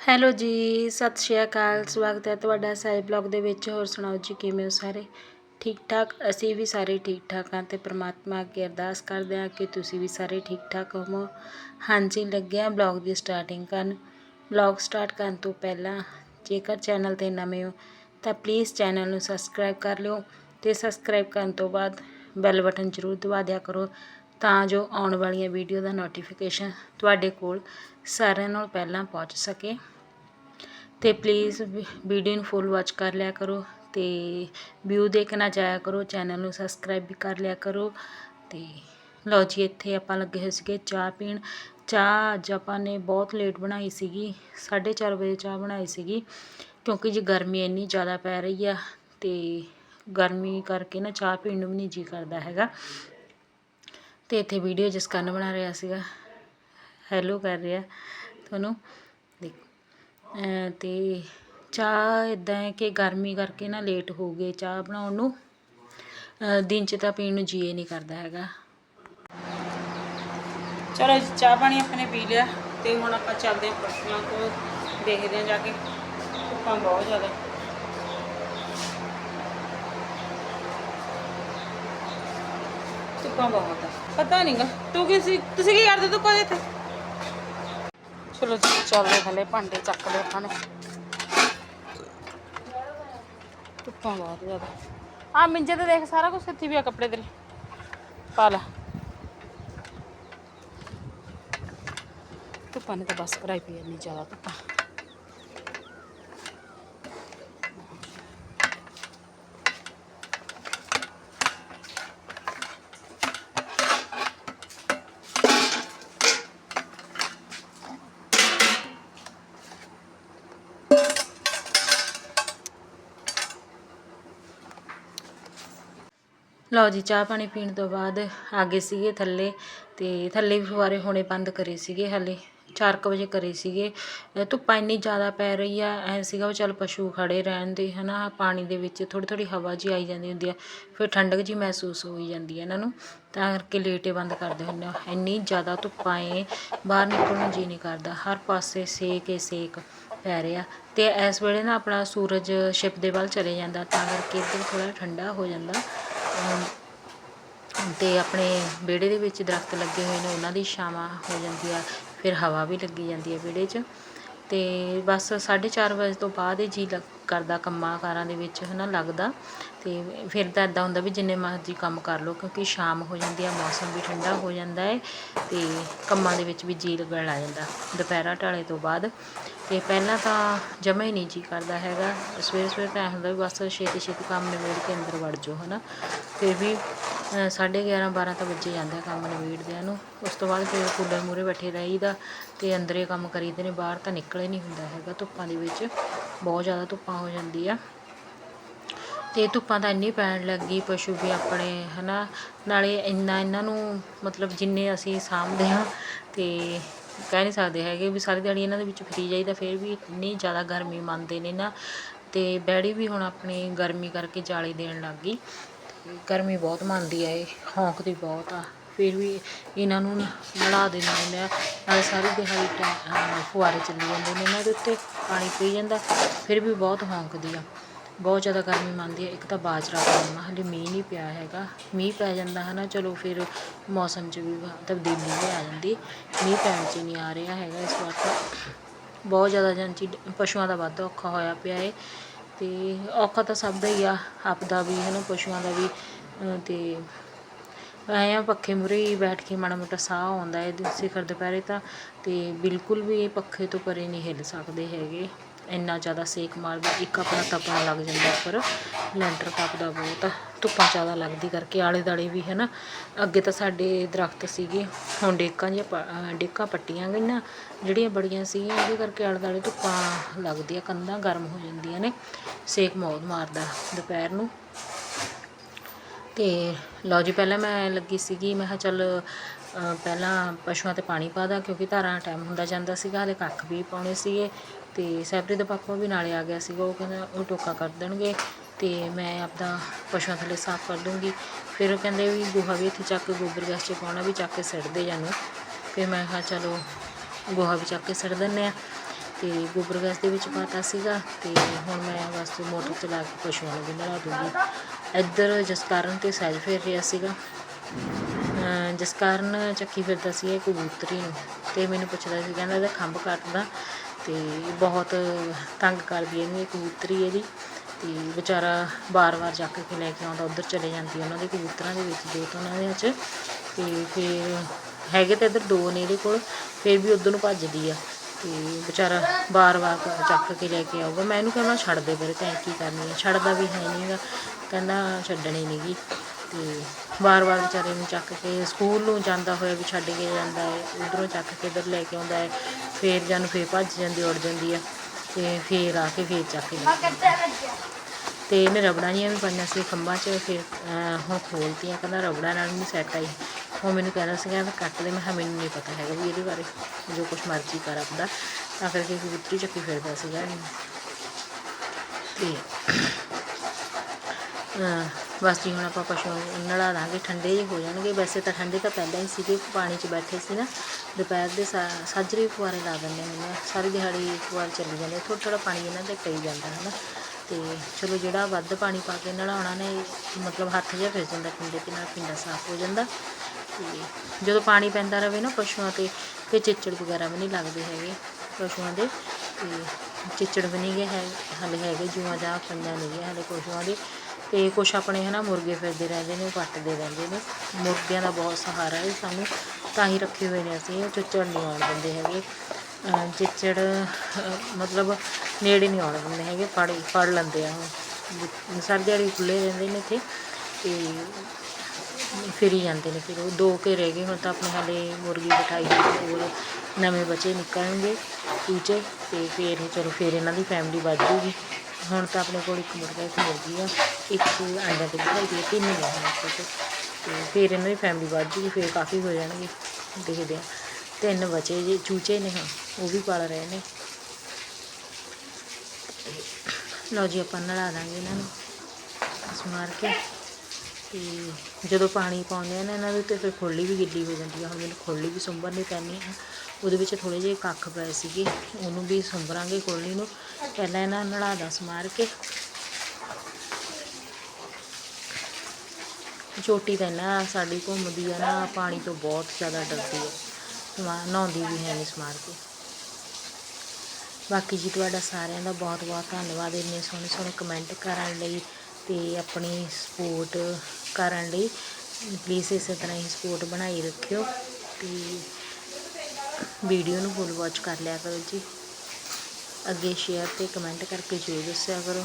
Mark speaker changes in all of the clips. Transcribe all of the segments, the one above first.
Speaker 1: Hello ਜੀ, ਸਤਿ ਸ਼੍ਰੀ ਅਕਾਲ, ਸਵਾਗਤ ਹੈ ਤੁਹਾਡਾ ਸਾਈ ਬਲੌਗ ਦੇ ਵਿੱਚ। ਹੋਰ ਸੁਣਾਓ ਜੀ, ਕਿਵੇਂ ਹੋ ਸਾਰੇ? ਠੀਕ ਠਾਕ ਅਸੀਂ ਵੀ ਸਾਰੇ ਠੀਕ ਠਾਕ ਹਾਂ ਤੇ ਪ੍ਰਮਾਤਮਾ ਅੱਗੇ ਅਰਦਾਸ ਕਰਦੇ ਹਾਂ ਕਿ ਤੁਸੀਂ ਵੀ ਸਾਰੇ ਠੀਕ ਠਾਕ ਹੋਵੋ। ਹਾਂਜੀ ਲੱਗਿਆ ਹਾਂ ਬਲੌਗ ਦੀ ਸਟਾਰਟਿੰਗ ਕਰਨ। ਬਲੌਗ ਸਟਾਰਟ ਕਰਨ ਤੋਂ ਪਹਿਲਾਂ ਜੇਕਰ ਚੈਨਲ ਤੇ ਨਵੇਂ ਹੋ, ਤਾਂ ਪਲੀਜ਼ ਚੈਨਲ ਨੂੰ ਸਬਸਕ੍ਰਾਈਬ ਕਰ ਲਿਓ ਤੇ ਸਬਸਕ੍ਰਾਈਬ ਕਰਨ ਤੋਂ ਬਾਅਦ ਬੈਲ ਬਟਨ ਜ਼ਰੂਰ ਦਬਾ ਦਿਆ ਕਰੋ ਤਾਂ ਜੋ ਆਉਣ ਵਾਲੀਆਂ ਵੀਡੀਓ ਦਾ ਨੋਟੀਫਿਕੇਸ਼ਨ ਤੁਹਾਡੇ ਕੋਲ ਸਾਰਿਆਂ ਨਾਲੋਂ ਪਹਿਲਾਂ ਪਹੁੰਚ ਸਕੇ। ਤੇ ਪਲੀਜ਼ ਵੀਡੀਓ ਨੂੰ ਫੁੱਲ ਵਾਚ ਕਰ ਲਿਆ ਕਰੋ ਤੇ ਵਿਊ ਦੇਖਣਾ ਜਾਇਆ ਕਰੋ ਚੈਨਲ ਨੂੰ ਸਬਸਕ੍ਰਾਈਬ ਵੀ ਕਰ ਲਿਆ ਕਰੋ। ਤੇ ਲਓ ਜੀ, ਇੱਥੇ ਆਪਾਂ ਲੱਗੇ ਹੋਏ ਸੀਗੇ ਚਾਹ ਪੀਣ। ਚਾਹ ਅੱਜ ਆਪਾਂ ਨੇ ਬਹੁਤ ਲੇਟ ਬਣਾਈ ਸੀਗੀ 4:30 ਵਜੇ ਚਾਹ ਬਣਾਈ ਸੀਗੀ, ਕਿਉਂਕਿ ਜੀ ਗਰਮੀ ਇੰਨੀ ਜ਼ਿਆਦਾ ਪੈ ਰਹੀ ਆ ਤੇ ਗਰਮੀ ਕਰਕੇ ਨਾ ਚਾਹ ਪੀਣ ਨੂੰ ਵੀ ਨਹੀਂ ਜੀ ਕਰਦਾ ਹੈਗਾ। ਅਤੇ ਇੱਥੇ ਵੀਡੀਓ ਜਿਸ ਕਰਨ ਬਣਾ ਰਿਹਾ ਸੀਗਾ। ਹੈਲੋ ਕਰ ਰਿਹਾ ਤੁਹਾਨੂੰ। ਦੇਖੋ। ਅਹ ਚਾਹ ਇਦਾਂ ਹੈ ਕਿ ਗਰਮੀ ਕਰਕੇ ਨਾ ਲੇਟ ਹੋ ਗਏ। ਚਾਹ ਬਣਾਉਣ ਨੂੰ ਦਿਨ 'ਚ ਤਾਂ ਪੀਣ ਨੂੰ ਜੀਏ ਨਹੀਂ ਕਰਦਾ ਹੈਗਾ। ਚਲੋ ਚਾਹ ਪਾਣੀ ਆਪਣੇ ਪੀ ਲਿਆ ਤੇ ਹੁਣ ਆਪਾਂ ਚੱਲਦੇ ਹਾਂ ਪਸ਼ੂਆਂ ਕੋਲ। ਦੇਖਦੇ ਹਾਂ ਜਾ ਕੇ। ਧੁੱਪਾਂ ਬਹੁਤ ਜ਼ਿਆਦਾ। ਧੁੱਪਾਂ ਬਹੁਤ ਆ। ਪਤਾ ਨਹੀਂਗਾ ਤੂੰ ਕੀ ਸੀ ਤੁਸੀਂ ਕੀ ਕਰਦੇ ਧੁੱਪਾਂ ਦੇ ਇੱਥੇ? ਚਲੋ ਜੀ, ਚੱਲਦੇ ਥੱਲੇ, ਭਾਂਡੇ ਚੱਕ ਲਏ ਆਪਾਂ ਨੇ। ਧੁੱਪਾਂ ਬਹੁਤ ਜ਼ਿਆਦਾ। ਆ ਮਿੰਜੇ ਤੇ ਦੇਖ, ਸਾਰਾ ਕੁਝ ਇੱਥੇ ਵੀ ਆ ਕੱਪੜੇ ਤੇਰੇ। ਪਾ ਲੈ। ਧੁੱਪਾਂ ਨੇ ਤਾਂ ਬਸ ਕਰਾਈ ਪਈ ਇੰਨੀ ਜ਼ਿਆਦਾ ਧੁੱਪਾਂ। ਲਓ ਜੀ, ਚਾਹ ਪਾਣੀ ਪੀਣ ਤੋਂ ਬਾਅਦ ਆ ਗਏ ਸੀਗੇ ਥੱਲੇ ਤੇ ਥੱਲੇ ਵੀ ਫੁਆਰੇ ਹੋਣੇ ਬੰਦ ਕਰੇ ਸੀਗੇ ਹਲੇ 4:00 ਵਜੇ ਕਰੇ ਸੀਗੇ। ਧੁੱਪਾਂ ਇੰਨੀ ਜ਼ਿਆਦਾ ਪੈ ਰਹੀ ਆ, ਐ ਸੀਗਾ ਵੀ ਚੱਲ ਪਸ਼ੂ ਖੜੇ ਰਹਿਣ ਦੇ, ਹਨਾ, ਪਾਣੀ ਦੇ ਵਿੱਚ ਥੋੜੀ ਥੋੜੀ ਹਵਾ ਜੀ ਆਈ ਜਾਂਦੀ ਹੁੰਦੀ ਆ, ਫਿਰ ਠੰਡਕ ਜੀ ਮਹਿਸੂਸ ਹੋਈ ਜਾਂਦੀ ਹੈ ਇਹਨਾਂ ਨੂੰ, ਤਾਂ ਕਰਕੇ ਲੇਟੇ ਬੰਦ ਕਰਦੇ ਹੁੰਦੇ ਆ। ਇੰਨੀ ਜ਼ਿਆਦਾ ਧੁੱਪਾਂ ਏ, ਬਾਹਰ ਨਿਕਲਣ ਨੂੰ ਜੀ ਨਹੀਂ ਕਰਦਾ, ਹਰ ਪਾਸੇ ਸੇਕ ਏ, ਸੇਕ ਪੈ ਰਿਹਾ। ਤੇ ਇਸ ਵੇਲੇ ਨਾ ਆਪਣਾ ਸੂਰਜ ਛਿਪ ਦੇ ਵੱਲ ਚਲੇ ਜਾਂਦਾ, ਤਾਂ ਕਰਕੇ ਇੱਧਰ ਥੋੜਾ ਠੰਡਾ ਹੋ ਜਾਂਦਾ। ਅਤੇ ਆਪਣੇ ਵਿਹੜੇ ਦੇ ਵਿੱਚ ਦਰਖਤ ਲੱਗੇ ਹੋਏ ਨੇ, ਉਹਨਾਂ ਦੀ ਛਾਵਾਂ ਹੋ ਜਾਂਦੀ ਆ, ਫਿਰ ਹਵਾ ਵੀ ਲੱਗੀ ਜਾਂਦੀ ਹੈ ਵਿਹੜੇ 'ਚ। ਅਤੇ ਬਸ 4:30 ਵਜੇ ਤੋਂ ਬਾਅਦ ਹੀ ਜੀਅ ਲੱਗ, ਕਰਦਾ ਕੰਮਾਂ ਕਾਰਾਂ ਦੇ ਵਿੱਚ ਹੈ ਨਾ ਲੱਗਦਾ। ਅਤੇ ਫਿਰ ਤਾਂ ਇੱਦਾਂ ਹੁੰਦਾ ਵੀ ਜਿੰਨੇ ਮਰਜ਼ੀ ਕੰਮ ਕਰ ਲਓ, ਕਿਉਂਕਿ ਸ਼ਾਮ ਹੋ ਜਾਂਦੀ ਆ, ਮੌਸਮ ਵੀ ਠੰਡਾ ਹੋ ਜਾਂਦਾ ਹੈ ਅਤੇ ਕੰਮਾਂ ਦੇ ਵਿੱਚ ਵੀ ਜੀਅ ਲੱਗਣ ਲੱਗ ਜਾਂਦਾ ਦੁਪਹਿਰਾ ਢਾਲੇ ਤੋਂ ਬਾਅਦ। ਅਤੇ ਪਹਿਲਾਂ ਤਾਂ ਜਮ੍ਹਾਂ ਹੀ ਨਹੀਂ ਜੀਅ ਕਰਦਾ ਹੈਗਾ। ਸਵੇਰੇ ਸਵੇਰੇ ਤਾਂ ਐਂ ਹੁੰਦਾ ਵੀ ਬਸ ਛੇਤੀ ਛੇਤੀ ਕੰਮ ਨਿਬੇੜ ਕੇ ਅੰਦਰ ਵੜ ਜਾਓ ਹੈ ਨਾ ਫਿਰ ਵੀ ਸਾਢੇ 11 12 ਤਾਂ ਵੱਜੇ ਜਾਂਦਾ ਕੰਮ ਨਿਬੇੜਦਿਆਂ ਨੂੰ। ਉਸ ਤੋਂ ਬਾਅਦ ਫਿਰ ਕੂਲਰ ਮੂਹਰੇ ਬੈਠੇ ਰਹੀਦਾ ਅਤੇ ਅੰਦਰੇ ਕੰਮ ਕਰੀਦੇ ਨੇ, ਬਾਹਰ ਤਾਂ ਨਿਕਲੇ ਨਹੀਂ ਹੁੰਦਾ ਹੈਗਾ ਧੁੱਪਾਂ ਦੇ ਵਿੱਚ। ਬਹੁਤ ਜ਼ਿਆਦਾ ਧੁੱਪਾਂ ਹੋ ਜਾਂਦੀ ਆ ਤੇ ਧੁੱਪਾਂ ਤਾਂ ਇੰਨੀ ਪੈਣ ਲੱਗੀ ਪਸ਼ੂ ਵੀ ਆਪਣੇ, ਹਨਾ। ਨਾਲੇ ਇੰਨਾ ਇਹਨਾਂ ਨੂੰ ਮਤਲਬ ਜਿੰਨੇ ਅਸੀਂ ਸਾਂਭਦੇ ਹਾਂ ਤੇ ਕਹਿ ਨਹੀਂ ਸਕਦੇ ਹੈਗੇ ਵੀ ਸਾਰੀ ਦਿਹਾੜੀ ਇਹਨਾਂ ਦੇ ਵਿੱਚ ਫਰੀ ਜਾਈਦਾ, ਫਿਰ ਵੀ ਇੰਨੀ ਜ਼ਿਆਦਾ ਗਰਮੀ ਮੰਨਦੇ ਨੇ ਨਾ। ਤੇ ਬੈੜੀ ਵੀ ਹੁਣ ਆਪਣੀ ਗਰਮੀ ਕਰਕੇ ਜਾਲੀ ਦੇਣ ਲੱਗ ਗਈ। ਗਰਮੀ ਬਹੁਤ ਮੰਨਦੀ ਆ ਇਹ ਹੌਂਕਦੀ ਬਹੁਤ ਆ। ਫਿਰ ਵੀ ਇਹਨਾਂ ਨੂੰ ਨਲਾ ਦੇਣਾ ਹੁੰਦਾ ਹੈ। ਨਾਲੇ ਸਾਰੀ ਦਿਹਾੜੀ ਟੈ, ਅਹ ਫੁਹਾਰੇ ਚੱਲੀ ਜਾਂਦੇ ਨੇ, ਇਹਨਾਂ ਦੇ ਉੱਤੇ ਪਾਣੀ ਪਈ ਜਾਂਦਾ, ਫਿਰ ਵੀ ਬਹੁਤ ਹੌਂਕਦੀ ਆ। ਬਹੁਤ ਜ਼ਿਆਦਾ ਗਰਮੀ ਮੰਨਦੀ ਹੈ ਇੱਕ ਤਾਂ ਬਾਜਰਾ ਪਾਉਣਾ ਹਾਲੇ ਮੀਂਹ ਨਹੀਂ ਪਿਆ ਹੈਗਾ। ਮੀਂਹ ਪੈ ਜਾਂਦਾ ਹੈ ਨਾ ਚਲੋ ਫਿਰ ਮੌਸਮ 'ਚ ਵੀ ਤਬਦੀਲੀ ਵੀ ਆ ਜਾਂਦੀ। ਮੀਂਹ ਪੈਣ 'ਚ ਨਹੀਂ ਆ ਰਿਹਾ ਹੈਗਾ ਇਸ ਵਾਰ ਤਾਂ। ਬਹੁਤ ਜ਼ਿਆਦਾ ਜਾਂਚੀ ਪਸ਼ੂਆਂ ਦਾ ਵੱਧ ਔਖਾ ਹੋਇਆ ਪਿਆ ਏ। ਅਤੇ ਔਖਾ ਤਾਂ ਸਭ ਦਾ ਹੀ ਆ ਆਪਦਾ ਵੀ ਹੈ ਨਾ ਪਸ਼ੂਆਂ ਦਾ ਵੀ ਅਤੇ ਐਂ ਆ, ਪੱਖੇ ਮੂਹਰੇ ਹੀ ਬੈਠ ਕੇ ਮਾੜਾ ਮੋਟਾ ਸਾਹ ਆਉਂਦਾ ਹੈ, ਸਿਖਰ ਦੁਪਹਿਰੇ ਤਾਂ ਅਤੇ ਬਿਲਕੁਲ ਵੀ ਇਹ ਪੱਖੇ ਤੋਂ ਪਰੇ ਨਹੀਂ ਹਿੱਲ ਸਕਦੇ ਹੈਗੇ। ਇੰਨਾ ਜ਼ਿਆਦਾ ਸੇਕ ਮਾਰਦਾ, ਇੱਕ ਆਪਣਾ ਤਪਣ ਲੱਗ ਜਾਂਦਾ ਉੱਪਰ, ਲੈਂਟਰ ਤਪਦਾ ਬਹੁਤ, ਧੁੱਪਾਂ ਜ਼ਿਆਦਾ ਲੱਗਦੀ ਕਰਕੇ ਆਲੇ ਦਾਲੇ ਵੀ ਹੈ ਨਾ ਅੱਗੇ ਤਾਂ ਸਾਡੇ ਦਰਖਤ ਸੀਗੇ, ਹੁਣ ਡੇਕਾਂ ਜਿਹੀਆਂ ਪ- ਡੇਕਾਂ ਪੱਟੀਆਂ ਗਈਆਂ, ਜਿਹੜੀਆਂ ਬੜੀਆਂ ਸੀਗੀਆਂ, ਉਹਦੇ ਕਰਕੇ ਆਲੇ ਦਾਲੇ ਧੁੱਪਾਂ ਲੱਗਦੀਆਂ, ਕੰਧਾਂ ਗਰਮ ਹੋ ਜਾਂਦੀਆਂ ਨੇ, ਸੇਕ ਬਹੁਤ ਮਾਰਦਾ ਦੁਪਹਿਰ ਨੂੰ। ਤੇ ਲਓ ਜੀ, ਪਹਿਲਾਂ ਮੈਂ ਲੱਗੀ ਸੀਗੀ, ਮੈਂ ਕਿਹਾ ਚੱਲ ਪਹਿਲਾਂ ਪਸ਼ੂਆਂ ਤੇ ਪਾਣੀ ਪਾ ਦਾਂ, ਕਿਉਂਕਿ ਧਾਰਾਂ ਟਾਈਮ ਹੁੰਦਾ ਜਾਂਦਾ ਸੀਗਾ, ਹਲੇ ਕੱਖ ਵੀ ਪਾਉਣੇ ਸੀਗੇ। ਅਤੇ ਸੈਬਰੀ ਦਾ ਪਾਪਾ ਵੀ ਨਾਲੇ ਆ ਗਿਆ ਸੀਗਾ, ਉਹ ਕਹਿੰਦਾ ਉਹ ਟੋਕਾ ਕਰ ਦੇਣਗੇ ਅਤੇ ਮੈਂ ਆਪਦਾ ਪਸ਼ੂਆਂ ਥੱਲੇ ਸਾਫ਼ ਕਰ ਦੂੰਗੀ। ਫਿਰ ਉਹ ਕਹਿੰਦੇ ਵੀ ਗੋਹਾ ਵੀ ਇੱਥੇ ਚੱਕ ਕੇ ਗੋਬਰ ਗੈਸ 'ਚ ਪਾਉਣਾ, ਵੀ ਚੱਕ ਕੇ ਸਿੱਟ ਦੇ ਜਾਨੂੰ ਫਿਰ ਮੈਂ ਕਿਹਾ ਚਲੋ ਗੋਹਾ ਵੀ ਚੱਕ ਕੇ ਸਿੱਟ ਦਿੰਦੇ ਹਾਂ। ਅਤੇ ਗੋਬਰ ਗੈਸ ਦੇ ਵਿੱਚ ਪਾਤਾ ਸੀਗਾ ਅਤੇ ਹੁਣ ਮੈਂ ਬਸ ਮੋਟਰ ਚਲਾ ਕੇ ਪਸ਼ੂਆਂ ਨੂੰ ਵੀ ਨਲਾ ਦੂੰਗੀ। ਇੱਧਰ ਜਸਕਰਨ ਤੇ ਸਹਿਜ ਫਿਰ ਰਿਹਾ ਸੀਗਾ। ਅਮ ਜਸਕਰਨ ਚੱਕੀ ਫਿਰਦਾ ਸੀ ਇਹ ਕਬੂਤਰੀ ਨੂੰ ਤੇ ਮੈਨੂੰ ਪੁੱਛਦਾ ਸੀ, ਕਹਿੰਦਾ ਇਹਦਾ ਖੰਭ ਕੱਟਦਾ। ਤੇ ਬਹੁਤ ਤੰਗ ਕਰਦੀ ਇਹਨੂੰ, ਇਹ ਕਬੂਤਰੀ ਇਹਦੀ। ਤੇ ਵਿਚਾਰਾ ਬਾਰ-ਬਾਰ ਚੱਕ ਕੇ ਲੈ ਕੇ ਆਉਂਦਾ, ਉੱਧਰ ਚਲੇ ਜਾਂਦੀ ਉਹਨਾਂ ਦੇ ਕਬੂਤਰਾਂ ਦੇ ਵਿੱਚ, ਦੋ ਤੋਂ ਉਹਨਾਂ ਦੇ ਵਿੱਚ ਤੇ ਫਿਰ ਹੈਗੇ ਤਾਂ ਇੱਧਰ ਦੋ ਨੇ ਇਹਦੇ ਕੋਲ, ਫਿਰ ਵੀ ਉੱਧਰ ਨੂੰ ਭੱਜਦੀ ਆ। ਤੇ ਵਿਚਾਰਾ ਬਾਰ-ਬਾਰ ਚੱਕ ਕੇ ਲੈ ਕੇ ਆਊਗਾ। ਮੈਂ ਇਹਨੂੰ ਕਹਿੰਦਾ ਛੱਡ ਦੇ ਫਿਰ ਤੈਂ ਕੀ ਕਰਨੀ ਹੈ? ਛੱਡਦਾ ਵੀ ਹੈ ਨਹੀਂਗਾ ਕਹਿੰਦਾ ਛੱਡਣੀ ਨਹੀਂਗੀ ਤੇ ਬਾਰ-ਬਾਰ ਵਿਚਾਰੇ ਨੂੰ ਚੱਕ ਕੇ ਸਕੂਲ ਨੂੰ ਜਾਂਦਾ ਹੋਇਆ ਵੀ ਛੱਡ ਕੇ ਜਾਂਦਾ ਹੈ, ਉਧਰੋਂ ਚੱਕ ਕੇ ਇੱਧਰ ਲੈ ਕੇ ਆਉਂਦਾ ਹੈ। ਫੇਰ ਜਾਨ ਫੇਰ ਭੱਜ ਜਾਂਦੀ ਉੜ ਜਾਂਦੀ ਆ ਤੇ ਫੇਰ ਆ ਕੇ ਫੇਰ ਚੱਕ ਕੇ ਲੈ ਕੇ ਆਉਂਦਾ। ਤੇ ਇਹਨੇ ਰਬੜਾਂ ਜੀਆਂ ਵੀ ਪਾਈਆਂ ਸੀ ਖੰਭਾਂ 'ਚ ਫਿਰ ਹੁਣ ਖੋਲਤੀਆਂ ਕਹਿੰਦਾ ਰਬੜਾਂ ਨਾਲ ਨਹੀਂ ਸੈੱਟ ਆਈ ਉਹ ਮੈਨੂੰ ਕਹਿੰਦਾ ਸੀ ਕਹਿੰਦਾ ਕੱਟ ਦੇ ਮੈਂ ਕਿਹਾ ਮੈਨੂੰ ਨਹੀਂ ਪਤਾ ਹੈਗਾ ਵੀ ਇਹਦੇ ਬਾਰੇ ਜੋ ਕੁਛ ਮਰਜ਼ੀ ਕਰ ਆਪਦਾ ਤਾਂ ਕਰਕੇ ਕਬੂਤਰੀ ਚੱਕੀ ਫਿਰਦਾ ਸੀਗਾ ਇਹ। ਤੇ ਬਸ ਜੀ ਹੁਣ ਆਪਾਂ ਪਸ਼ੂ ਨਲਾ ਦਾਂਗੇ, ਠੰਡੇ ਜਿਹੇ ਹੋ ਜਾਣਗੇ। ਵੈਸੇ ਤਾਂ ਠੰਡੇ ਤਾਂ ਪਹਿਲਾਂ ਹੀ ਸੀਗੇ, ਪਾਣੀ 'ਚ ਬੈਠੇ ਸੀ ਨਾ। ਦੁਪਹਿਰ ਦੇ ਸਾ- ਸਾਜਰੇ ਵੀ ਫੁਆਰੇ ਲਾ ਦਿੰਦੇ ਹੁੰਦੇ ਆ। ਸਾਰੀ ਦਿਹਾੜੀ ਫੁਆਰੇ ਚੱਲੀ ਜਾਂਦੇ ਥੋੜ੍ਹਾ ਥੋੜ੍ਹਾ ਪਾਣੀ ਇਹਨਾਂ ਦੇ ਪਈ ਜਾਂਦਾ ਹੈ ਨਾ ਤੇ ਚਲੋ ਜਿਹੜਾ ਵੱਧ ਪਾਣੀ ਪਾ ਕੇ ਨਲਾਉਣਾ ਨੇ ਮਤਲਬ ਹੱਥ ਜਿਹਾ ਫਿਰ ਜਾਂਦਾ ਪਿੰਡੇ ਤੇ ਨਾਲ ਪਿੰਡਾ ਸਾਫ਼ ਹੋ ਜਾਂਦਾ। ਤੇ ਜਦੋਂ ਪਾਣੀ ਪੈਂਦਾ ਰਵੇ ਨਾ ਪਸ਼ੂਆਂ ਤੇ ਤੇ ਚਿੱਚੜ ਵਗੈਰਾ ਵੀ ਨਹੀਂ ਲੱਗਦੇ ਹੈਗੇ ਪਸ਼ੂਆਂ ਦੇ। ਤੇ ਚਿੱਚੜ ਵੀ ਨਹੀਂ ਗਏ ਹੈ, ਹਲੇ ਹੈਗੇ, ਜੂਆਂ ਜਾਂ ਪੰਜਾਂ ਨਹੀਂ ਗੇ, ਹਲੇ ਪਸ਼ੂਆਂ ਦੇ। ਅਤੇ ਕੁਛ ਆਪਣੇ ਹੈ ਨਾ ਮੁਰਗੇ ਫਿਰਦੇ ਰਹਿੰਦੇ ਨੇ, ਉਹ ਪੱਟਦੇ ਰਹਿੰਦੇ ਨੇ। ਮੁਰਗਿਆਂ ਦਾ ਬਹੁਤ ਸਹਾਰਾ ਹੈ ਸਾਨੂੰ, ਤਾਂ ਹੀ ਰੱਖੇ ਹੋਏ ਨੇ ਅਸੀਂ, ਉਹ ਚਿੱਚੜ ਨਹੀਂ ਆਉਣ ਦਿੰਦੇ ਹੈਗੇ। ਚਿੱਚੜ ਮਤਲਬ ਨੇੜੇ ਨਹੀਂ ਆਉਣ ਦਿੰਦੇ ਹੈਗੇ, ਫੜ ਫੜ ਲੈਂਦੇ ਆ ਉਹ। ਸਾਰੀ ਦਿਹਾੜੀ ਖੁੱਲੇ ਰਹਿੰਦੇ ਨੇ ਇੱਥੇ ਤੇ ਫਿਰੀ ਜਾਂਦੇ ਨੇ ਫਿਰ ਉਹ। ਦੋ ਕੇ ਰਹਿ ਗਏ, ਹੁਣ ਤਾਂ ਆਪਣੇ ਹਾਲੇ ਮੁਰਗੀ ਬਿਠਾਈ ਹੋਈ ਹੋਰ ਨਵੇਂ ਬੱਚੇ ਨਿਕਲਣਗੇ ਚੂਚੇ ਅਤੇ ਫਿਰ ਚਲੋ ਫਿਰ ਇਹਨਾਂ ਦੀ ਫੈਮਿਲੀ ਵੱਧ ਜੂਗੀ। ਹੁਣ ਤਾਂ ਆਪਣੇ ਕੋਲ ਇੱਕ ਮੁਰਗਾ ਇੱਕ ਮੁਰਗੀ ਆ। ਇੱਕ ਅੰਡਿਆਂ ਤੇ ਬਿਠਾਈ ਦੀ ਤਿੰਨ ਨੇ ਹੁਣ ਆਪਣੇ ਤੇ ਫਿਰ ਇਹਨਾਂ ਦੀ ਫੈਮਿਲੀ ਵੱਧ ਜੂਗੀ ਫਿਰ ਕਾਫੀ ਹੋ ਜਾਣਗੇ, ਦੇਖਦੇ ਆ। ਤਿੰਨ ਬਚੇ ਜੇ, ਚੂਚੇ ਨੇ ਹੁਣ, ਉਹ ਵੀ ਪਾਲ ਰਹੇ ਨੇ। ਲਓ ਜੀ, ਆਪਾਂ ਨਲਾ ਦਾਂਗੇ ਇਹਨਾਂ ਨੂੰ। ਸਮਾਰ ਕੇ। ਤੇ ਜਦੋਂ ਪਾਣੀ ਪਾਉਂਦੇ ਆ ਨਾ, ਇਹਨਾਂ ਦੇ ਉੱਤੇ ਫਿਰ ਖੋਲੀ ਵੀ ਗਿੱਲੀ ਹੋ ਜਾਂਦੀ ਆ। ਹੁਣ ਮੈਨੂੰ ਖੋਲੀ ਵੀ ਸੁੰਬਰਨੀ ਪੈਣੀ ਆ। ਉਹਦੇ ਵਿੱਚ ਥੋੜ੍ਹੇ ਜਿਹੇ ਕੱਖ ਪਏ ਸੀਗੇ, ਉਹਨੂੰ ਵੀ ਸੁੰਬਰਾਂਗੇ ਖੋਲੀ ਨੂੰ। ਪਹਿਲਾਂ ਇਹਨਾਂ ਨੂੰ ਨਲਾ ਦਾ ਸਮਾਰ ਕੇ। ਛੋਟੀ ਤਾਂ ਨਾ ਸਾਡੀ ਘੁੰਮਦੀ ਆ ਨਾ, ਪਾਣੀ ਤੋਂ ਬਹੁਤ ਜ਼ਿਆਦਾ ਡਰਦੀ ਆ। ਸਮਾ ਨਹਾਉਂਦੀ ਵੀ ਹੈ ਨਹੀਂ ਸਮਾਰ ਕੇ। ਬਾਕੀ ਜੀ, ਤੁਹਾਡਾ ਸਾਰਿਆਂ ਦਾ ਬਹੁਤ ਬਹੁਤ ਧੰਨਵਾਦ। ਇੰਨੇ ਸੋਹਣੇ ਸੋਹਣੇ ਕਮੈਂਟ ਕਰਨ ਲਈ। ਤੇ ਆਪਣੀ ਸਪੋਰਟ ਕਰਨ ਲਈ ਪਲੀਜ਼ ਇਸੇ ਤਰ੍ਹਾਂ ਹੀ ਸਪੋਰਟ ਬਣਾਈ ਰੱਖਿਓ ਤੇ ਵੀਡੀਓ ਨੂੰ ਫੁੱਲ ਵਾਚ ਕਰ ਲਿਆ ਕਰੋ ਜੀ। ਅੱਗੇ ਸ਼ੇਅਰ ਤੇ ਕਮੈਂਟ ਕਰਕੇ ਜ਼ਰੂਰ ਦੱਸਿਆ ਕਰੋ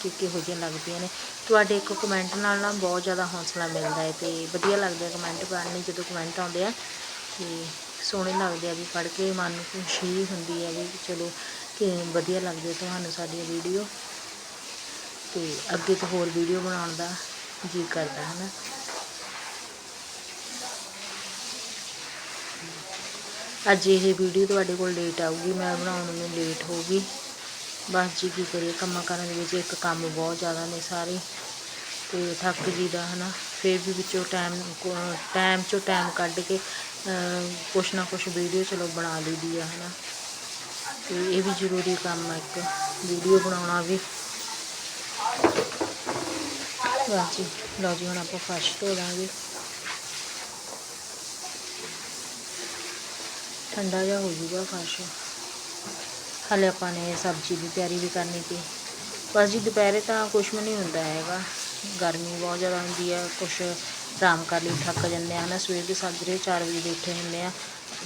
Speaker 1: ਕਿ ਕਿਹੋ ਜਿਹੀਆਂ ਲੱਗਦੀਆਂ ਨੇ। ਤੁਹਾਡੇ ਇੱਕ ਕਮੈਂਟ ਨਾਲ ਨਾ ਬਹੁਤ ਜ਼ਿਆਦਾ ਹੌਸਲਾ ਮਿਲਦਾ ਹੈ ਤੇ ਵਧੀਆ ਲੱਗਦਾ ਕਮੈਂਟ ਪੜ੍ਹਨੇ ਜਦੋਂ ਕਮੈਂਟ ਆਉਂਦੇ ਆ ਤੇ ਸੋਹਣੇ ਲੱਗਦੇ ਆ ਵੀ ਪੜ੍ਹ ਕੇ ਮਨ ਨੂੰ ਖੁਸ਼ੀ ਹੁੰਦੀ ਹੈ ਵੀ ਚਲੋ ਕਿ ਵਧੀਆ ਲੱਗਦੀ ਤੁਹਾਨੂੰ ਸਾਡੀ ਵੀਡੀਓ ਤੇ ਅੱਗੇ ਤੋਂ ਹੋਰ ਵੀਡੀਓ ਬਣਾਉਣ ਦਾ ਜੀ ਕਰਦਾ ਹੈ ਨਾ। ਅੱਜ ਇਹ ਵੀਡੀਓ ਤੁਹਾਡੇ ਕੋਲ ਲੇਟ ਆਊਗੀ, ਮੈਂ ਬਣਾਉਣ ਨੂੰ ਲੇਟ ਹੋਊਗੀ ਬਸ ਜੀ ਕੀ ਕਰੀਏ, ਕੰਮਾਂ ਕਾਰਾਂ ਦੇ ਵਿੱਚ ਇੱਕ ਕੰਮ ਬਹੁਤ ਜ਼ਿਆਦਾ ਨੇ ਸਾਰੇ। ਤੇ ਥੱਕ ਜੀਦਾ ਹਨਾ, ਫਿਰ ਵੀ ਵਿੱਚੋਂ ਟਾਈਮ ਟਾਈਮ ਚੋਂ ਟਾਈਮ ਕੱਢ ਕੇ ਕੁਛ ਨਾ ਕੁਛ ਵੀਡੀਓ ਚਲੋ ਬਣਾ ਲਈਦੀ ਆ ਹਨਾ। ਤੇ ਇਹ ਵੀ ਜ਼ਰੂਰੀ ਕੰਮ ਆ ਇੱਕ, ਵੀਡੀਓ ਬਣਾਉਣਾ ਵੀ। ਬਸ ਜੀ ਲਓ ਜੀ, ਹੁਣ ਆਪਾਂ ਫਰਸ਼ ਧੋ ਦਾਂਗੇ। ਠੰਡਾ ਜਿਹਾ ਹੋ ਜਾਊਗਾ ਫਰਸ਼ ਹਾਲੇ ਆਪਾਂ ਨੇ ਸਬਜ਼ੀ ਦੀ ਤਿਆਰੀ ਵੀ ਕਰਨੀ ਸੀ। ਬਸ ਜੀ, ਦੁਪਹਿਰੇ ਤਾਂ ਕੁਛ ਵੀ ਨਹੀਂ ਹੁੰਦਾ ਹੈਗਾ। ਗਰਮੀ ਬਹੁਤ ਜ਼ਿਆਦਾ ਹੁੰਦੀ ਹੈ ਕੁਛ ਆਰਾਮ ਕਰ ਲਈ, ਥੱਕ ਜਾਂਦੇ ਆ ਨਾ ਸਵੇਰ ਦੇ ਸਾਜਰੇ 4 ਵਜੇ ਦੇ ਉੱਠੇ ਹੁੰਦੇ ਆ।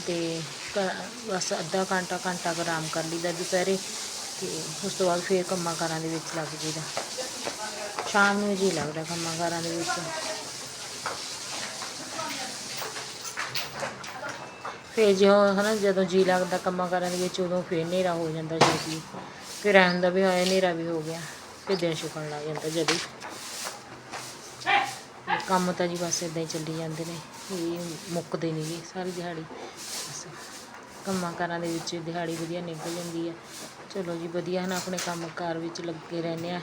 Speaker 1: ਤੇ ਕ- ਬਸ ਅੱਧਾ ਘੰਟਾ ਘੰਟਾ ਕੁ ਆਰਾਮ ਕਰ ਲਈਦਾ ਦੁਪਹਿਰੇ। ਤੇ ਉਸ ਤੋਂ ਬਾਅਦ ਫੇਰ ਕੰਮਾਂ ਕਾਰਾਂ ਦੇ ਵਿੱਚ ਲੱਗ ਜੀਦਾ ਸ਼ਾਮ ਨੂੰ ਜੀ ਲੱਗਦਾ ਕੰਮਾਂ ਕਾਰਾਂ ਦੇ ਵਿੱਚ। ਫਿਰ ਜੋ ਹਨਾ ਜਦੋਂ ਜੀ ਲੱਗਦਾ ਕੰਮਾਂ ਕਾਰਾਂ ਦੇ ਵਿੱਚ, ਉਦੋਂ ਫਿਰ ਹਨੇਰਾ ਹੋ ਜਾਂਦਾ ਜੀ ਫਿਰ ਐਂ ਹੁੰਦਾ ਵੀ ਹਾਏ, ਹਨੇਰਾ ਵੀ ਹੋ ਗਿਆ। ਫਿਰ ਦਿਨ ਛੁਪਣ ਲੱਗ ਜਾਂਦਾ ਜਦੋਂ ਕੰਮ ਤਾਂ ਜੀ ਬਸ ਇਦਾਂ ਹੀ ਚੱਲੀ ਜਾਂਦੇ ਨੇ। ਇਹ ਮੁੱਕਦੇ ਨਹੀਂ ਗੇ, ਸਾਰੀ ਦਿਹਾੜੀ। ਕੰਮਾਂ ਕਾਰਾਂ ਦੇ ਵਿੱਚ ਦਿਹਾੜੀ ਵਧੀਆ ਨਿਕਲ ਜਾਂਦੀ ਹੈ ਚਲੋ ਜੀ, ਵਧੀਆ ਹਨ ਆਪਣੇ ਕੰਮ ਕਾਰ ਵਿੱਚ ਲੱਗੇ ਰਹਿੰਦੇ ਆ।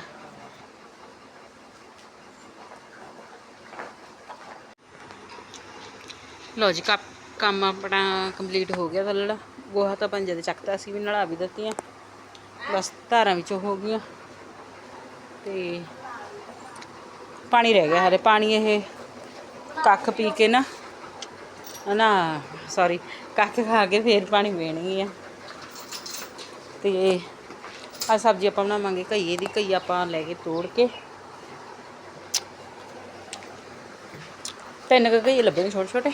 Speaker 1: ਲਓ ਜੀ ਕੱਪ
Speaker 2: ਕੰਮ ਆਪਣਾ ਕੰਪਲੀਟ ਹੋ ਗਿਆ ਥੱਲੜਾ। ਗੋਹਾ ਤਾਂ ਪੰਜੇ ਦੇ ਚੱਕਤਾ ਸੀ ਵੀ, ਨਲਾ ਵੀ ਦਿੱਤੀਆਂ। ਬਸ ਧਾਰਾਂ ਵਿੱਚੋਂ ਹੋ ਗਈਆਂ। ਤੇ ਪਾਣੀ ਰਹਿ ਗਿਆ ਹਲੇ। ਪਾਣੀ ਇਹ ਕੱਖ ਪੀ ਕੇ ਨਾ ਨਾ ਸੌਰੀ ਕੱਖ ਖਾ ਕੇ ਫੇਰ ਪਾਣੀ ਪੀਣੀ ਆ। ਤੇ ਆ ਸਬਜ਼ੀ ਆਪਾਂ ਬਣਾਵਾਂਗੇ ਘਈਏ ਦੀ, ਘਈ ਆਪਾਂ ਲੈ ਕੇ ਤੋੜ ਕੇ। ਤਿੰਨ ਕੁ ਘਈ ਲੱਭੇ ਨੇ ਛੋਟੇ ਛੋਟੇ।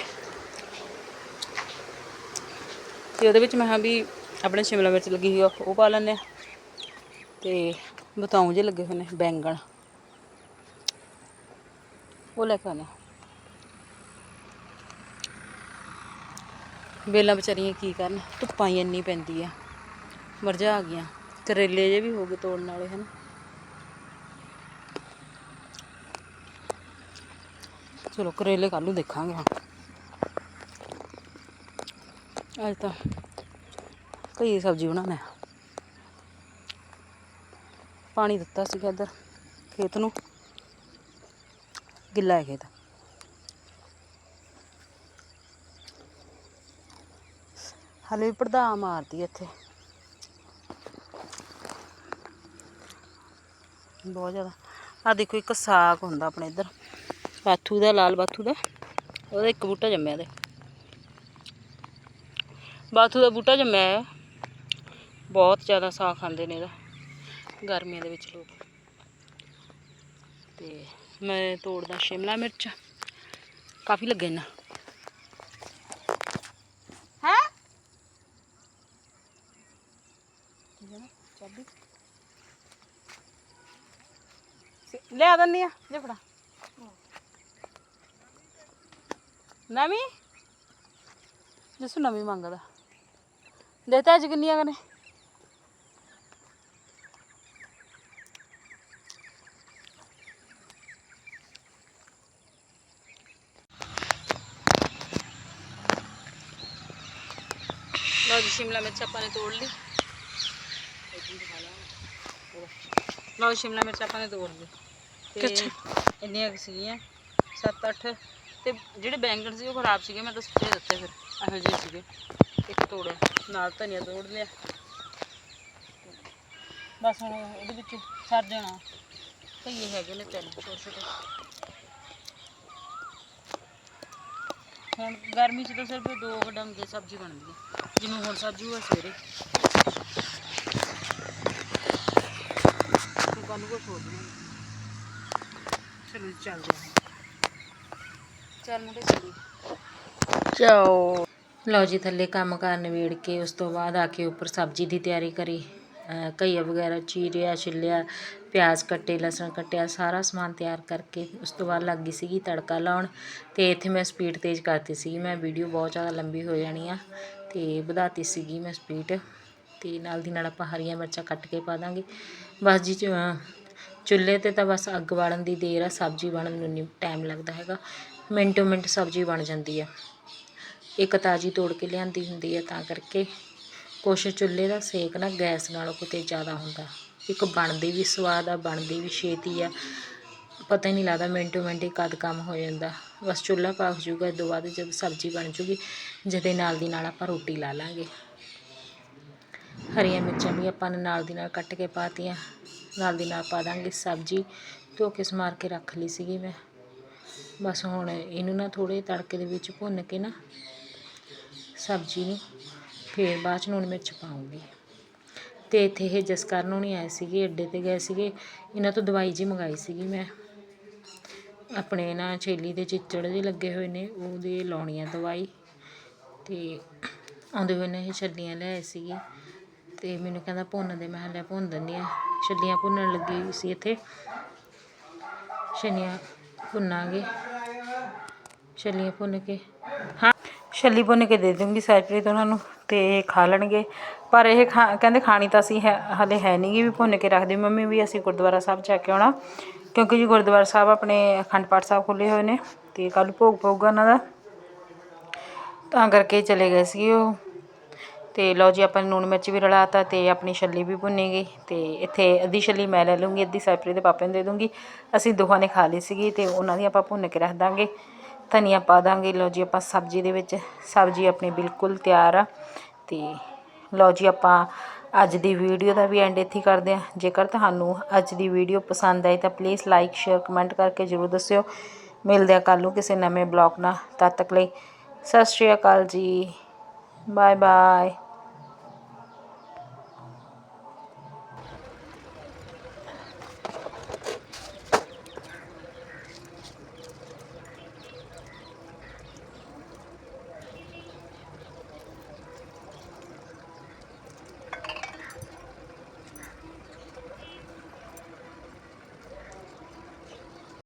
Speaker 2: ਤੇ ਉਹਦੇ ਵਿੱਚ ਮੈਂ ਹਾਂ ਵੀ ਆਪਣੇ ਸ਼ਿਮਲਾ ਮਿਰਚ ਲੱਗੀ ਹੋਈ ਆ, ਉਹ ਪਾ ਲੈਂਦੇ ਆ। ਤੇ ਬਤਾਉਂ ਜੇ ਲੱਗੇ ਹੋਏ ਨੇ ਬੈਂਗਣ। ਉਹ ਲੈ ਕੇ ਆਉਂਦੇ ਹਾਂ ਵੇਲਾਂ ਵਿਚਾਰੀਆਂ ਕੀ ਕਰਨ? ਧੁੱਪਾਂ ਹੀ ਇੰਨੀ ਪੈਂਦੀ ਆ। ਮਰਜਾ ਆ ਗਈਆਂ। ਕਰੇਲੇ ਜੇ ਵੀ ਹੋ ਗਏ ਤੋੜਨ ਵਾਲੇ, ਹਨ? ਚਲੋ, ਕਰੇਲੇ ਕੱਲ ਨੂੰ ਦੇਖਾਂਗੇ ਹਾਂ ਅੱਜ ਤਾਂ ਕਈ ਸਬਜ਼ੀ ਬਣਾਉਣਾ ਹੈ ਪਾਣੀ ਦਿੱਤਾ ਸੀਗਾ ਇੱਧਰ ਖੇਤ ਨੂੰ। ਗਿੱਲਾ ਹੈ ਖੇਤ। ਹਲੇ ਵੀ ਪੜਦਾ ਮਾਰਦੀ ਇੱਥੇ। ਬਹੁਤ ਜ਼ਿਆਦਾ। ਆ ਦੇਖੋ ਇੱਕ ਸਾਗ ਹੁੰਦਾ ਆਪਣੇ ਇੱਧਰ। ਬਾਥੂ ਦਾ, ਲਾਲ ਬਾਥੂ ਦਾ। ਉਹਦਾ ਇੱਕ ਬੂਟਾ ਜੰਮਿਆ ਦੇ। ਬਾਥੂ ਦਾ ਬੂਟਾ ਜੰਮਿਆ ਹੈ ਬਹੁਤ ਜ਼ਿਆਦਾ ਸਾਗ ਖਾਂਦੇ ਨੇ ਇਹਦਾ। ਗਰਮੀਆਂ ਦੇ ਵਿੱਚ ਲੋਕ। ਤੇ ਮੈਂ ਤੋੜਦਾ ਸ਼ਿਮਲਾ ਮਿਰਚ। ਕਾਫੀ ਲੱਗੇ ਨਾ। ਚਾਬੀ। ਲਿਆ ਦਿੰਨੀ ਆ ਜੇ ਫੜਾ। ਨਵੀਂ? ਜਿਸ ਨਵੀਂ ਮੰਗਦਾ। ਦੇਤਾ ਅੱਜ ਕਿੰਨੀਆਂ ਕਨੇ ਲਓ ਜੀ, ਸ਼ਿਮਲਾ ਮਿਰਚ ਆਪਾਂ ਨੇ ਤੋੜ ਲਈ। ਲਓ ਸ਼ਿਮਲਾ ਮਿਰਚ ਆਪਾਂ ਨੇ ਤੋੜ ਲਈ। ਤੇ ਇੰਨੀਆਂ ਕੁ ਸੀਗੀਆਂ 7-8 ਤੇ ਜਿਹੜੇ ਬੈਂਗਣ ਸੀ ਉਹ ਖਰਾਬ ਸੀਗੇ ਮੈਂ ਤਾਂ ਸੁੱਟੇ ਦਿੱਤੇ ਫਿਰ ਇਹੋ ਜਿਹੇ ਸੀਗੇ। ਇੱਕ ਤੋੜਿਆ ਨਾਲ ਧਨੀਆ ਤੋੜ ਲਿਆ। ਬਸ ਹੁਣ ਉਹਦੇ ਵਿੱਚ ਸਰ ਜਾਣਾ। ਕਈਏ ਹੈਗੇ ਨੇ ਤਿੰਨ ਛੋਟੇ ਛੋਟੇ। ਹੁਣ ਗਰਮੀ 'ਚ ਤਾਂ ਸਿਰਫ ਦੋ ਡੰਗ ਦੀ ਸਬਜ਼ੀ ਬਣਦੀ ਹੈ ਜਿਵੇਂ ਹੁਣ ਸਬਜ਼ੀ ਹੋਇਆ ਸਵੇਰੇ ਤੇ ਕੱਲ ਨੂੰ ਚਲੋ ਜੀ, ਚੱਲਦੇ ਹਾਂ। ਚੱਲ ਮੁੰਡੇ ਚੱਲੀ।
Speaker 1: ਚਾਓ ਲਓ ਜੀ ਥੱਲੇ ਕੰਮ ਕਾਰ ਨਿਬੇੜ ਕੇ ਉਸ ਤੋਂ ਬਾਅਦ ਆ ਕੇ ਉੱਪਰ ਸਬਜ਼ੀ ਦੀ ਤਿਆਰੀ ਕਰੀ। ਘਈਆ ਵਗੈਰਾ ਚੀਰਿਆ ਛਿੱਲਿਆ ਪਿਆਜ਼ ਕੱਟੇ ਲਸਣ ਕੱਟਿਆ ਸਾਰਾ ਸਮਾਨ ਤਿਆਰ ਕਰਕੇ ਉਸ ਤੋਂ ਬਾਅਦ ਲੱਗ ਗਈ ਸੀਗੀ ਤੜਕਾ ਲਾਉਣ ਤੇ ਇੱਥੇ ਮੈਂ ਸਪੀਡ ਤੇਜ਼ ਕਰਤੀ ਸੀਗੀ। ਮੈਂ ਵੀਡੀਓ ਬਹੁਤ ਜ਼ਿਆਦਾ ਲੰਬੀ ਹੋ ਜਾਣੀ ਆ ਤੇ ਵਧਾਤੀ ਸੀਗੀ ਮੈਂ ਸਪੀਡ ਤੇ ਨਾਲ ਦੀ ਨਾਲ ਆਪਾਂ ਹਰੀਆਂ ਮਿਰਚਾਂ ਕੱਟ ਕੇ ਪਾ ਦਾਂਗੇ। ਬਸ ਜੀ ਚੁੱਲ੍ਹੇ ਤੇ ਤਾਂ ਬਸ ਅੱਗ ਬਾਲਣ ਦੀ ਦੇਰ ਆ, ਸਬਜ਼ੀ ਬਣਨ ਨੂੰ ਨਹੀਂ ਟਾਈਮ ਲੱਗਦਾ ਹੈਗਾ। ਮਿੰਟੋ ਮਿੰਟ ਸਬਜ਼ੀ ਬਣ ਜਾਂਦੀ ਆ। ਇੱਕ ਤਾਜੀ ਤੋੜ ਕੇ ਲਿਆਂਦੀ ਹੁੰਦੀ ਹੈ ਤਾਂ ਕਰਕੇ ਕੁਛ ਚੁੱਲ੍ਹੇ ਦਾ ਸੇਕ ਨਾ ਗੈਸ ਨਾਲੋਂ ਕਿਤੇ ਜ਼ਿਆਦਾ ਹੁੰਦਾ। ਇੱਕ ਬਣਦੀ ਵੀ ਸਵਾਦ ਆ, ਬਣਦੀ ਵੀ ਛੇਤੀ ਆ। ਪਤਾ ਹੀ ਨਹੀਂ ਲੱਗਦਾ ਮਿੰਟੋ ਮਿੰਟ ਹੀ ਕਦ ਕੰਮ ਹੋ ਜਾਂਦਾ। ਬਸ ਚੁੱਲ੍ਹਾ ਪੱਕ ਜੂਗਾ, ਇਹ ਤੋਂ ਬਾਅਦ ਜਦ ਸਬਜ਼ੀ ਬਣ ਜੂਗੀ ਜਿਹਦੇ ਨਾਲ ਦੀ ਨਾਲ ਆਪਾਂ ਰੋਟੀ ਲਾ ਲਾਂਗੇ। ਹਰੀਆਂ ਮਿਰਚਾਂ ਵੀ ਆਪਾਂ ਨੇ ਨਾਲ ਦੀ ਨਾਲ ਕੱਟ ਕੇ ਪਾਤੀਆਂ। ਨਾਲ ਦੀ ਨਾਲ ਪਾ ਦਾਂਗੇ ਸਬਜ਼ੀ। ਧੋ ਕੇ ਸਮਾਰ ਕੇ ਰੱਖ ਲਈ ਸੀਗੀ ਮੈਂ। ਬਸ ਹੁਣ ਇਹਨੂੰ ਨਾ ਥੋੜੇ ਤੜਕੇ ਦੇ ਵਿੱਚ ਭੁੰਨ ਕੇ ਨਾ ਸਬਜ਼ੀ ਨੂੰ ਫਿਰ ਬਾਅਦ ਚ ਲੂਣ ਮਿਰਚ ਪਾਉਂਗੀ ਤੇ ਇੱਥੇ ਇਹ ਜਸਕਰਨ ਹੋਣੀ ਆਏ ਸੀਗੇ, ਅੱਡੇ ਤੇ ਗਏ ਸੀਗੇ। ਇਹਨਾਂ ਤੋਂ ਦਵਾਈ ਜੀ ਮੰਗਾਈ ਸੀਗੀ ਮੈਂ। ਆਪਣੇ ਨਾ ਛੇਲੀ ਦੇ ਚਿੱਚੜ ਜਿਹੇ ਲੱਗੇ ਹੋਏ ਨੇ, ਉਹਦੇ ਲਾਉਣੀ ਆ ਦਵਾਈ। ਤੇ ਆਉਂਦੇ ਹੋਏ ਨੇ ਇਹ ਛੱਲੀਆਂ ਲਿਆਏ ਸੀਗੇ। ਤੇ ਮੈਨੂੰ ਕਹਿੰਦਾ ਭੁੰਨ ਦੇ। ਮੈਂ ਕਿਹਾ ਭੁੰਨ ਦਿੰਦੀ ਆ ਛੱਲੀਆਂ ਭੁੰਨਣ ਲੱਗੀ ਸੀ ਇੱਥੇ। ਛੱਲੀਆਂ ਭੁੰਨਾਂਗੇ। ਛੱਲੀਆਂ ਭੁੰਨ ਕੇ। ਹਾਂ, ਛੱਲੀ ਭੁੰਨ ਕੇ ਦੇ ਦੂੰਗੀ ਸੈਪਰੇਟ ਉਹਨਾਂ ਨੂੰ ਤੇ ਇਹ ਖਾ ਲੈਣਗੇ। ਪਰ ਇਹ ਖਾ, ਕਹਿੰਦੇ ਖਾਣੀ ਤਾਂ ਅਸੀਂ ਹੈ, ਹਲੇ ਹੈ ਨਹੀਂ ਗੀ ਵੀ ਭੁੰਨ ਕੇ ਰੱਖਦੇ। ਮੰਮੀ ਵੀ ਅਸੀਂ ਗੁਰਦੁਆਰਾ ਸਾਹਿਬ ਜਾ ਕੇ ਆਉਣਾ। ਕਿਉਂਕਿ ਜੀ ਗੁਰਦੁਆਰਾ ਸਾਹਿਬ ਆਪਣੇ ਅਖੰਡ ਪਾਠ ਸਾਹਿਬ ਖੁੱਲੇ ਹੋਏ ਨੇ ਤੇ ਕੱਲ ਭੋਗ ਪਊਗਾ ਉਹਨਾਂ ਦਾ। ਤਾਂ ਕਰਕੇ ਚਲੇ ਗਏ ਸੀ ਉਹ। ਤੇ ਲਓ ਜੀ, ਆਪਾਂ ਲੂਣ ਮਿਰਚ ਵੀ ਰਲਾਤਾ ਤੇ ਆਪਣੀ ਛੱਲੀ ਵੀ ਭੁੰਨੀ ਗਈ ਤੇ ਇੱਥੇ ਅੱਧੀ ਛੱਲੀ ਮੈਂ ਲੈ ਲੂੰਗੀ ਅੱਧੀ ਸੈਪਰੇ ਦੇ ਪਾਪੇ ਨੂੰ ਦੇ ਦੂੰਗੀ ਅਸੀਂ ਦੋਹਾਂ ਨੇ ਖਾ ਲਈ ਸੀਗੀ ਤੇ ਉਹਨਾਂ ਦੀ ਆਪਾਂ ਭੁੰਨ ਕੇ ਰੱਖ ਦਾਂਗੇ। ਧਨੀਆ ਪਾ ਦਾਂਗੇ, ਲਓ ਜੀ, ਆਪਾਂ ਸਬਜ਼ੀ ਦੇ ਵਿੱਚ। ਸਬਜ਼ੀ ਆਪਣੀ ਬਿਲਕੁਲ ਤਿਆਰ ਆ ਤੇ ਲਓ ਜੀ, ਆਪਾਂ ਅੱਜ ਦੀ ਵੀਡੀਓ ਦਾ ਵੀ ਐਂਡ ਇੱਥੇ ਕਰਦੇ ਹਾਂ। ਜੇਕਰ ਤੁਹਾਨੂੰ ਅੱਜ ਦੀ ਵੀਡੀਓ ਪਸੰਦ ਆਈ ਤਾਂ ਪਲੀਜ਼ ਲਾਈਕ ਸ਼ੇਅਰ ਕਮੈਂਟ ਕਰਕੇ ਜਰੂਰ ਦੱਸਿਓ। ਮਿਲਦੇ ਆ ਕੱਲ੍ਹ ਨੂੰ ਕਿਸੇ ਨਵੇਂ ਬਲੌਗ ਨਾਲ। ਤਦ ਤੱਕ ਲਈ ਸਤਿ ਸ਼੍ਰੀ ਅਕਾਲ ਜੀ। Bye bye